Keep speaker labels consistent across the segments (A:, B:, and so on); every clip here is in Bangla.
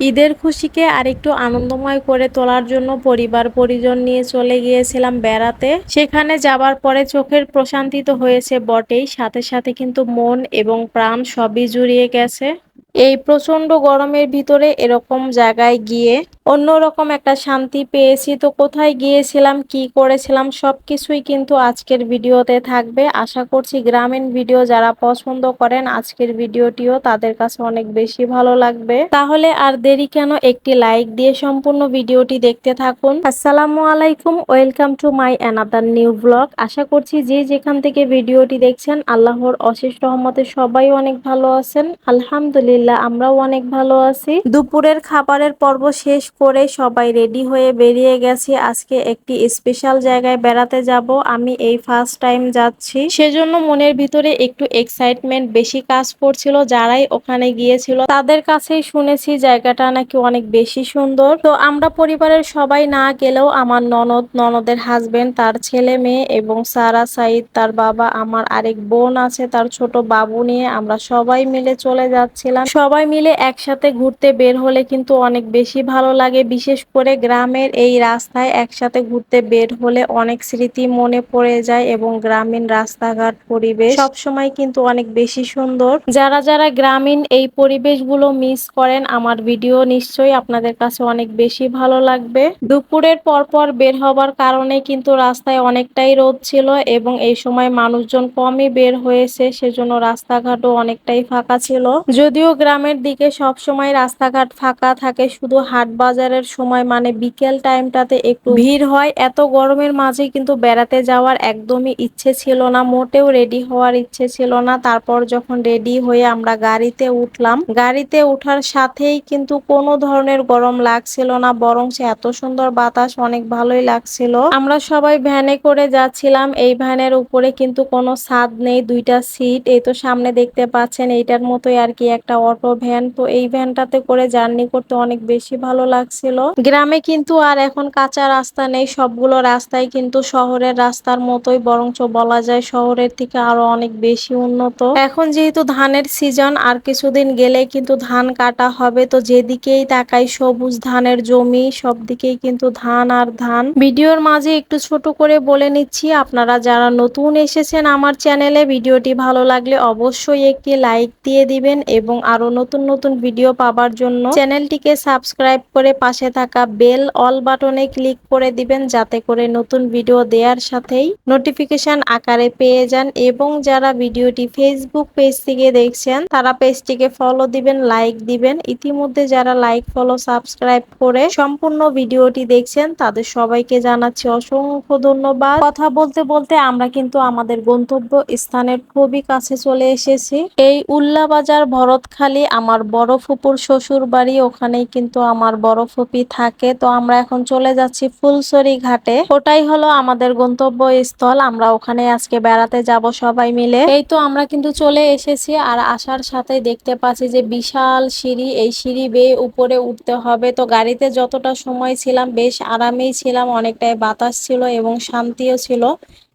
A: ঈদের খুশিকে আরেকটু আনন্দময় করে তোলার জন্য পরিবার পরিজন নিয়ে চলে গিয়েছিলাম বেড়াতে। সেখানে যাবার পরে চোখের প্রশান্তি তো হয়েছে বটেই, সাথে সাথে কিন্তু মন এবং প্রাণ সবই জুড়িয়ে গেছে। এই প্রচণ্ড গরমের ভিতরে এরকম জায়গায় গিয়ে অন্যরকম একটা শান্তি পেয়েছি। তো কোথায় গিয়েছিলাম, কি করেছিলাম, সবকিছুই কিন্তু আজকের ভিডিওতে থাকবে। আশা করছি গ্রামীণ ভিডিও যারা পছন্দ করেন, আজকের ভিডিওটিও তাদের কাছে অনেক বেশি ভালো লাগবে। তাহলে আর দেরি কেন, একটি লাইক দিয়ে সম্পূর্ণ ভিডিওটি দেখতে থাকুন। আসসালামু আলাইকুম, welcome to my another new blog. আশা করছি যে যেখান থেকে ভিডিওটি দেখছেন, আল্লাহর অশেষ রহমতে সবাই অনেক ভালো আছেন। আলহামদুলিল্লাহ, আমরাও অনেক ভালো আছি। দুপুরের খাবারের পর্ব শেষ করে সবাই রেডি হয়ে বেরিয়ে গেছি। আজকে একটি স্পেশাল জায়গায় বেড়াতে যাব। আমি এই ফার্স্ট টাইম যাচ্ছি। সেজন্য মনের ভিতরে একটু এক্সাইটমেন্ট বেশি কাজ করছিল। যারাই ওখানে গিয়েছিল তাদের কাছেই শুনেছি জায়গাটা নাকি অনেক বেশি সুন্দর। তো আমরা পরিবারের সবাই না গেলেও আমার ননদ, ননদের হাজবেন্ড তার ছেলে মেয়ে এবং সারা সাইদ, তার বাবা, আমার আরেক বোন আছে, তার ছোট বাবু নিয়ে আমরা সবাই মিলে চলে যাচ্ছিলাম। সবাই মিলে একসাথে ঘুরতে বের হলে কিন্তু অনেক বেশি ভালো লাগে বিশেষ করে গ্রামের এই রাস্তায় একসাথে ঘুরতে বের হলে অনেক স্মৃতি মনে পড়ে যায় এবং গ্রামীণ রাস্তাঘাট পরিবেশ সব সময় কিন্তু অনেক বেশি সুন্দর। যারা যারা গ্রামীণ এই পরিবেশগুলো মিস করেন, আমার ভিডিও নিশ্চয়ই আপনাদের কাছে অনেক বেশি ভালো লাগবে। দুপুরের পরপর বের হবার কারণে কিন্তু রাস্তায় অনেকটাই রোদ ছিল এবং এই সময় মানুষজন কমই বের হয়েছে, সেজন্য রাস্তাঘাটও অনেকটাই ফাঁকা ছিল। যদিও গ্রামের দিকে সব সময় রাস্তাঘাট ফাঁকা থাকে, শুধু হাট বাজারের সময় মানে বিকেল টাইমটাতে একটু ভিড় হয়। এত গরমের মাঝে কিন্তু বেড়াতে যাওয়ার একদমই ইচ্ছে ছিল না। মোটেও রেডি হওয়ার ইচ্ছে ছিল না। তারপর যখন রেডি হয়ে আমরা গাড়িতে উঠলাম, গাড়িতে ওঠার সাথেই কিন্তু কোনো ধরনের গরম লাগছিল না বরং সে এত সুন্দর বাতাস, অনেক ভালোই লাগছিল। আমরা সবাই ভ্যানে করে যাচ্ছিলাম। এই ভ্যানের উপরে কিন্তু কোনো ছাদ নেই, দুইটা সিট। এই তো সামনে দেখতে পাচ্ছেন, এইটার মতোই আর কি একটা অটো ভ্যান। তো এই ভ্যানটাতে করে জার্নি করতে অনেক বেশি ভালো লাগছিল। গ্রামে কিন্তু আর এখন কাঁচা রাস্তা নেই, সবগুলো রাস্তাই কিন্তু শহরের রাস্তার মতোই, বরঞ্চ বলা যায় শহরের থেকে আরও অনেক বেশি উন্নত। এখন যেহেতু ধানের সিজন, আর কিছুদিন গেলে কিন্তু ধান কাটা হবে, তো যেদিকেই তাকাই সবুজ ধানের জমি, সব দিকেই কিন্তু ধান আর ধান। ভিডিওর মাঝে একটু ছোট করে বলে নিচ্ছি, আপনারা যারা নতুন এসেছেন আমার চ্যানেলে, ভিডিওটি ভালো লাগলে অবশ্যই একটি লাইক দিয়ে দিবেন, এবং আরও নতুন নতুন ভিডিও পাবার জন্য চ্যানেলটিকে সাবস্ক্রাইব করে পাশে থাকা বেল অল বাটনে ক্লিক করে দিবেন, যাতে করে নতুন ভিডিও দেওয়ার সাথেই নোটিফিকেশন আকারে পেয়ে যান। এবং যারা ভিডিওটি ফেসবুক পেজ থেকে দেখছেন, তারা পেজটিকে ফলো দিবেন লাইক দিবেন। ইতিমধ্যে যারা লাইক ফলো সাবস্ক্রাইব করে সম্পূর্ণ ভিডিওটি দেখছেন, তাদের সবাইকে জানাচ্ছি অসংখ্য ধন্যবাদ। কথা বলতে বলতে আমরা কিন্তু আমাদের গন্তব্য স্থানের খুবই কাছে চলে এসেছি। এই উল্লাবাজার ভরতখালী, আমার বড় ফুপুর শ্বশুর বাড়ি ওখানেই কিন্তু আমার বড় ফুপি থাকে, তো আমরা এখন চলে যাচ্ছি ফুলসরি ঘাটে। ওটাই হলো আমাদের গন্তব্য স্থল আমরা ওখানে আজকে বেড়াতে যাব সবাই মিলে। এই তো আমরা কিন্তু চলে এসেছি, আর আসার সাথে দেখতে পাচ্ছি যে বিশাল সিঁড়ি, এই সিঁড়ি বেয়ে উপরে উঠতে হবে। তো গাড়িতে যতটা সময় ছিলাম, বেশ আরামেই ছিলাম, অনেকটাই বাতাস ছিল এবং শান্তিও ছিল।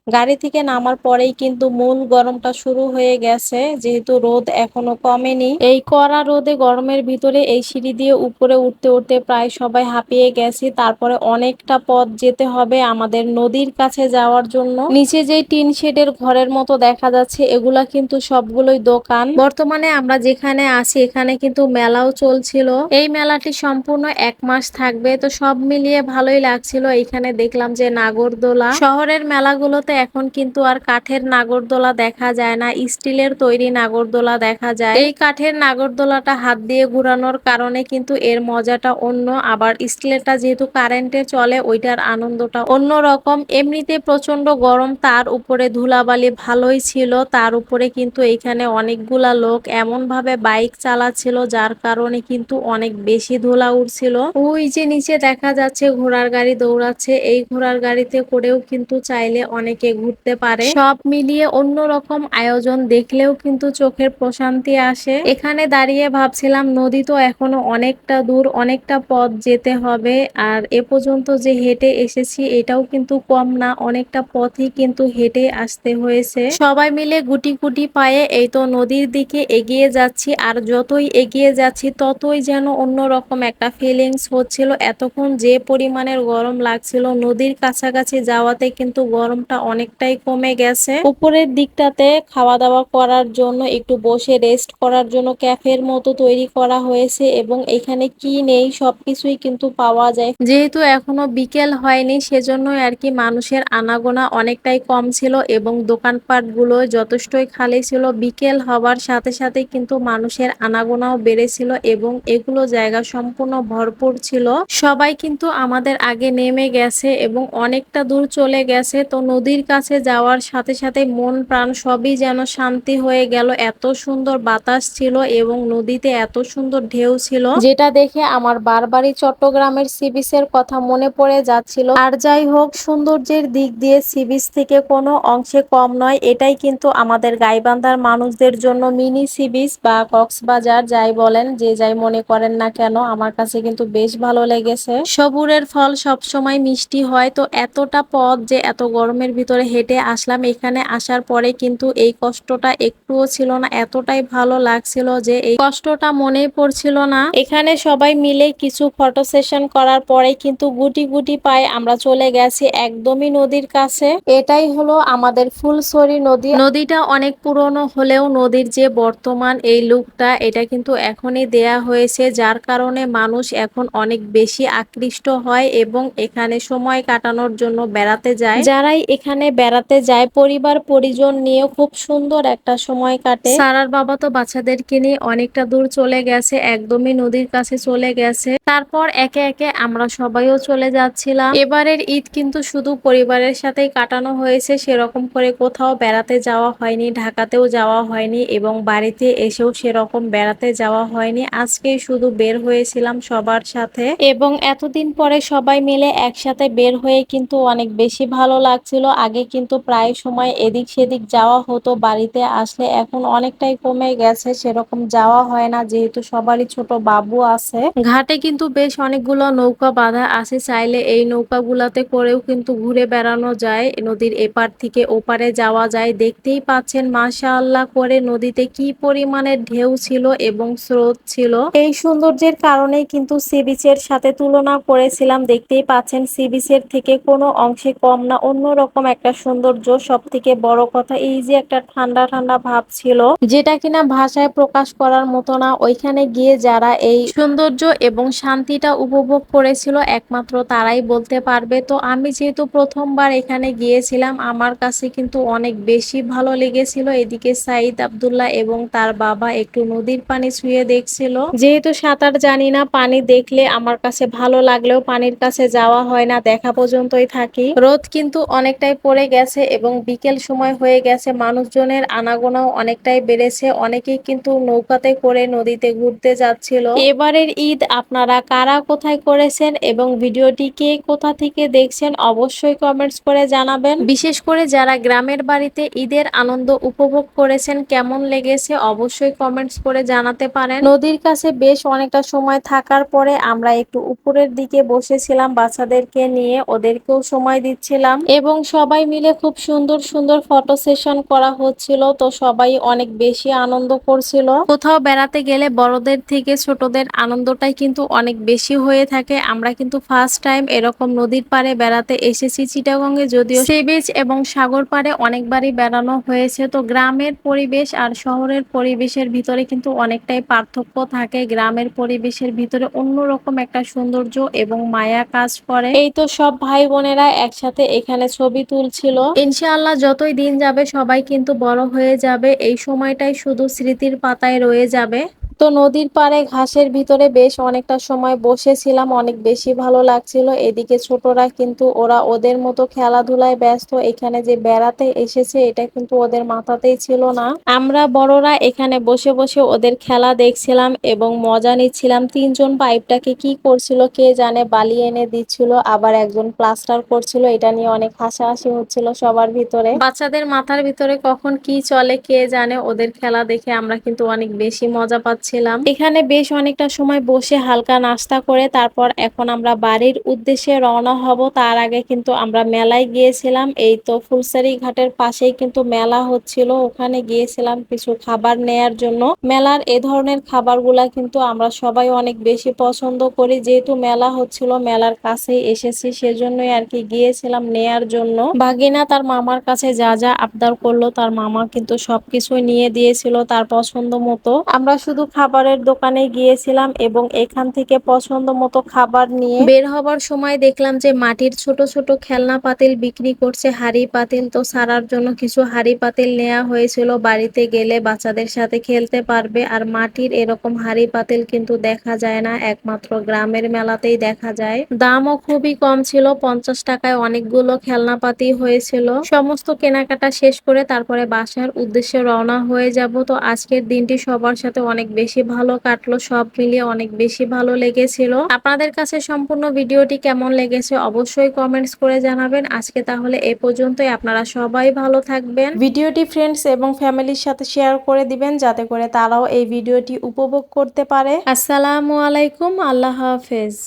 A: গাড়ি থেকে নামার পরেই কিন্তু মূল গরমটা শুরু হয়ে গেছে, যেহেতু রোদ এখনও কমেনি। এই কড়া রোদে গরমের ভিতরে এই সিঁড়ি দিয়ে উপরে উঠতে উঠতে প্রায় সবাই হাঁপিয়ে গেছি। তারপরে অনেকটা পথ যেতে হবে আমাদের নদীর কাছে যাওয়ার জন্য। নিচে যে টিন শেডের ঘরের মতো দেখা যাচ্ছে, এগুলা কিন্তু সবগুলোই দোকান। বর্তমানে আমরা যেখানে আছি, এখানে কিন্তু মেলাও চলছিল। এই মেলাটি সম্পূর্ণ এক মাস থাকবে, তো সব মিলিয়ে ভালোই লাগছিল। এখানে দেখলাম যে নাগরদোলা শহরের মেলাগুলোতে এখন কিন্তু আর কাঠের নাগরদোলা দেখা যায় না, স্টিলের তৈরি নাগরদোলা দেখা যায়। এই কাঠের নাগরদোলাটা হাত দিয়ে ঘুরানোর কারণে কিন্তু এর মজাটা অন্য, আবার স্টিলেরটা যেহেতু কারেন্টে চলে, ওইটার আনন্দটা অন্য রকম এমনিতে প্রচণ্ড গরম, তার উপরে ধুলাবালি ভালোই ছিল, তার উপরে কিন্তু এখানে অনেকগুলা লোক এমন ভাবে বাইক চালাচ্ছিল, যার কারণে কিন্তু অনেক বেশি ধুলা উঠছিল ওই যে নিচে দেখা যাচ্ছে, ঘোড়ার গাড়ি দৌড়াচ্ছে, এই ঘোড়ার গাড়িতে করেও কিন্তু চাইলে অনেকে থেকে ঘুরতে পারে। সব মিলিয়ে অন্যরকম আয়োজন দেখলেও কিন্তু চোখের প্রশান্তি আসে। এখানে দাঁড়িয়ে ভাবছিলাম, নদী তো এখনও অনেকটা দূর, অনেকটা পথ যেতে হবে। আর এ পর্যন্ত যে হেঁটে এসেছি, এটাও কিন্তু কম না, অনেকটা পথই কিন্তু হেঁটে আসতে হয়েছে। সবাই মিলে গুটি গুটি পায়ে এই তো নদীর দিকে এগিয়ে যাচ্ছি। আর যতই এগিয়ে যাচ্ছি, ততই যেন অন্যরকম একটা ফিলিংস হচ্ছিল। এতক্ষণ যে পরিমাণের গরম লাগছিল, নদীর কাছাকাছি যাওয়াতে কিন্তু গরমটা অনেকটাই কমে গেছে। উপরের দিকটাতে খাওয়া দাওয়া করার জন্য, একটু বসে রেস্ট করার জন্য ক্যাফের মতো তৈরি করা হয়েছে এবং এখানে কি নেই সবকিছুই কিন্তু পাওয়া যায়। যেহেতু এখনও বিকেল হয়নি সেজন্য আর কি মানুষের আনাগোনা অনেকটাই কম ছিল এবং দোকানপাটগুলো যথেষ্টই খালি ছিল। বিকেল হওয়ার সাথে সাথে কিন্তু মানুষের আনাগোনাও বেড়েছিল এবং এগুলো জায়গা সম্পূর্ণ ভরপুর ছিল। সবাই কিন্তু আমাদের আগে নেমে গেছে এবং অনেকটা দূর চলে গেছে। তো নদীর কাছে যাওয়ার সাথে সাথে মন প্রাণ সবই যেন শান্তি হয়ে গেল। এত সুন্দর বাতাস ছিল এবং নদীতে এত সুন্দর ঢেউ ছিল। যেটা দেখে আমার বারবারই চট্টগ্রামের সি বিচের কথা মনে পড়ে যাচ্ছিল। আর যাই হোক সৌন্দর্যের দিক দিয়ে সি বিচ থেকে কোনো অংশে কম নয়। এটাই কিন্তু আমাদের গাইবান্ধার মানুষদের জন্য মিনি সি বিচ বা কক্সবাজার যাই বলেন যে যাই মনে করেন না কেন আমার কাছে কিন্তু বেশ ভালো লেগেছে। সবুরের ফল সবসময় মিষ্টি হয়। তো এতটা পথ যে এত গরমের ভিতরে হেঁটে আসলাম। এখানে আসার পরে কিন্তু এই কষ্টটা একটুও ছিল না, এতটাই ভালো লাগছিল যে এই কষ্টটা মনেই পড়ছিল না। এখানে সবাই মিলে কিছু ফটো সেশন করার পরে কিন্তু গুটি গুটি পায়ে আমরা চলে গেছি একদমই নদীর কাছে। এটাই হলো আমাদের ফুলসরি নদী। নদীটা অনেক পুরনো হলেও নদীর যে বর্তমান এই লুকটা এটা কিন্তু এখনই দেয়া হয়েছে, যার কারণে মানুষ এখন অনেক বেশি আকৃষ্ট হয় এবং এখানে সময় কাটানোর জন্য বেড়াতে যায়। যারাই এখানে বেড়াতে যায়। পরিবার, পরিজন নিয়ে খুব সুন্দর একটা সময় কাটে। সারার বাবা তো বাচ্চাদেরকে নিয়ে অনেকটা দূর চলে গেছে, একদমই নদীর কাছে চলে গেছে। তারপর একে একে আমরা সবাইও চলে যাচ্ছিলাম। এবারের ঈদ কিন্তু শুধু পরিবারের সাথেই কাটানো হয়েছে, সেরকম করে কোথাও বেড়াতে যাওয়া হয়নি, ঢাকাতেও যাওয়া হয়নি এবং বাড়িতে এসেও সেরকম বেড়াতে যাওয়া হয়নি। আজকেই শুধু বের হয়েছিলাম সবার সাথে এবং এতদিন পরে সবাই মিলে একসাথে বের হয়ে কিন্তু অনেক বেশি ভালো লাগছিল। আগে কিন্তু প্রায় সময় এদিক সেদিক যাওয়া হতো, বাড়িতে আসলে এখন অনেকটাই কমে গেছে, সেরকম যাওয়া হয় না, যেহেতু সবারই ছোট বাবু আছে। ঘাটে কিন্তু বেশ অনেকগুলো নৌকা বাঁধা আছে, চাইলে এই নৌকাগুলাতে করেও কিন্তু ঘুরে বেড়ানো যায়, নদীর এপার থেকে ওপারে যাওয়া যায়। দেখতেই পাচ্ছেন মাশা আল্লাহ করে নদীতে কি পরিমাণের ঢেউ ছিল এবং স্রোত ছিল। এই সৌন্দর্যের কারণেই কিন্তু সি বিচের সাথে তুলনা করেছিলাম। দেখতেই পাচ্ছেন, সি বিচের থেকে কোনো অংশে কম না, অন্যরকম একটা সৌন্দর্য সব থেকে বড় কথা এই যে একটা ঠান্ডা ঠান্ডা ভাব ছিল, যেটা কিনা ভাষায় প্রকাশ করার মতো না। ওইখানে গিয়ে যারা এই সৌন্দর্য এবং শান্তিটা উপভোগ করেছিল, একমাত্র তারাই বলতে পারবে। তো আমি যেহেতু প্রথমবার এখানে গিয়েছিলাম, আমার কাছে কিন্তু অনেক বেশি ভালো লেগেছিল। এদিকে সাইদ আবদুল্লাহ এবং তার বাবা একটু নদীর পানি ছুঁয়ে দেখছিল। যেহেতু সাঁতার জানি না, পানি দেখলে আমার কাছে ভালো লাগলেও পানির কাছে যাওয়া হয় না, দেখা পর্যন্তই থাকি। রোদ কিন্তু অনেকটাই পড়ে গেছে এবং বিকেল সময় হয়ে গেছে, মানুষজনের আনাগোনাও অনেকটাই বেড়েছে। অনেকেই কিন্তু নৌকাতে করে নদীতে ঘুরতে যাচ্ছিল। এবারের ঈদ আপনারা কারা কোথায় করেছেন এবং ভিডিওটি কে কোথা থেকে দেখছেন অবশ্যই কমেন্টস করে জানাবেন। বিশেষ করে যারা গ্রামের বাড়িতে ঈদের আনন্দ উপভোগ করেছেন, কেমন লেগেছে অবশ্যই কমেন্টস করে জানাতে পারেন। নদীর কাছে বেশ অনেকটা সময় থাকার পরে আমরা একটু উপরের দিকে বসেছিলাম, বাচ্চাদেরকে নিয়ে ওদেরকেও সময় দিচ্ছিলাম। এবং সবাই মিলে খুব সুন্দর সুন্দর ফটো সেশন করা হচ্ছিল। তো সবাই অনেক বেশি আনন্দ করছিল। কোথাও বেড়াতে গেলে বড়দের থেকে ছোটদের আনন্দটাই কিন্তু অনেক বেশি হয়ে থাকে। আমরা কিন্তু ফার্স্ট টাইম এরকম নদীর পাড়ে বেড়াতে এসেছি চিটাগঙ্গে যদিও সি বিচ এবং সাগর পাড়ে অনেকবারই বেড়ানো হয়েছে। তো গ্রামের পরিবেশ আর শহরের পরিবেশের ভিতরে কিন্তু অনেকটাই পার্থক্য থাকে। গ্রামের পরিবেশের ভিতরে অন্যরকম একটা সৌন্দর্য এবং মায়া কাজ করে। এই তো সব ভাই বোনেরা একসাথে এখানে ছবি তুলছিল ইনশাআল্লাহ যতই দিন যাবে সবাই কিন্তু বড় হয়ে যাবে। এই সময়টাই শুধু স্মৃতির পাতায় রয়ে যাবে। তো নদীর পাড়ে ঘাসের ভিতরে বেশ অনেকটা সময় বসেছিলাম, অনেক বেশি ভালো লাগছিল। এদিকে ছোটরা কিন্তু ওরা ওদের মতো খেলাধুলায় ব্যস্ত। এখানে যে বেড়াতে এসেছে, এটা কিন্তু ওদের মাথাতেই ছিল না। আমরা বড়রা এখানে বসে বসে ওদের খেলা দেখছিলাম এবং মজা নিচ্ছিলাম। তিনজন পাইপটাকে কি করছিল, কে জানে বালি এনে দিচ্ছিল, আবার একজন প্লাস্টার করছিল। এটা নিয়ে অনেক হাসাহাসি হচ্ছিল সবার ভিতরে। বাচ্চাদের মাথার ভিতরে কখন কি চলে, কে জানে? ওদের খেলা দেখে আমরা কিন্তু অনেক বেশি মজা পাচ্ছিলাম এখানে বেশ অনেকটা সময় বসে হালকা নাস্তা করে তারপর এখন আমরা বাড়ির উদ্দেশ্যে রওনা হব। তার আগে কিন্তু আমরা মেলায় গিয়েছিলাম। এই তো ফুলসারি ঘাটের পাশেই কিন্তু মেলা হচ্ছিল। ওখানে গিয়েছিলাম কিছু খাবার নেয়ার জন্য। মেলার এ ধরনের খাবারগুলা কিন্তু আমরা সবাই অনেক বেশি পছন্দ করি। যেহেতু মেলা হচ্ছিল, মেলার কাছেই এসেছি, সেজন্যই আর কি গিয়েছিলাম নেয়ার জন্য। বাগিনা তার মামার কাছে যা যা আবদার করল, তার মামা কিন্তু সবকিছুই নিয়ে দিয়েছিল তার পছন্দ মতো। আমরা শুধু খাবারের দোকানে গিয়েছিলাম এবং এখান থেকে পছন্দ মতো খাবার নিয়ে বের হবার সময় দেখলাম যে মাটির ছোট ছোট খেলনা পাতিল বিক্রি করছে হাড়ি পাতিল। তো সারার জন্য কিছু হাড়ি পাতিল নেওয়া হয়েছিল। বাড়িতে গেলে বাচ্চাদের সাথে খেলতে পারবে। আর মাটির এরকম হাড়ি পাতিল কিন্তু দেখা যায় না। একমাত্র গ্রামের মেলাতেই দেখা যায়। দামও খুবই কম ছিল। পঞ্চাশ টাকায় অনেকগুলো খেলনাপাতি হয়েছিল। সমস্ত কেনাকাটা শেষ করে তারপরে বাসার উদ্দেশ্যে রওনা হয়ে যাব। তো আজকের দিনটি সবার সাথে অনেক বেশি ভালো কাটলো, সব মিলিয়ে অনেক বেশি ভালো লেগেছিল। আপনাদের কাছে সম্পূর্ণ ভিডিওটি কেমন লেগেছে অবশ্যই কমেন্টস করে জানাবেন। আজকে তাহলে এ পর্যন্তই, আপনারা সবাই ভালো থাকবেন। ভিডিওটি ফ্রেন্ডস এবং ফ্যামিলির সাথে শেয়ার করে দিবেন, যাতে করে তারাও এই ভিডিওটি উপভোগ করতে পারে। আসসালামু আলাইকুম, আল্লাহ হাফেজ।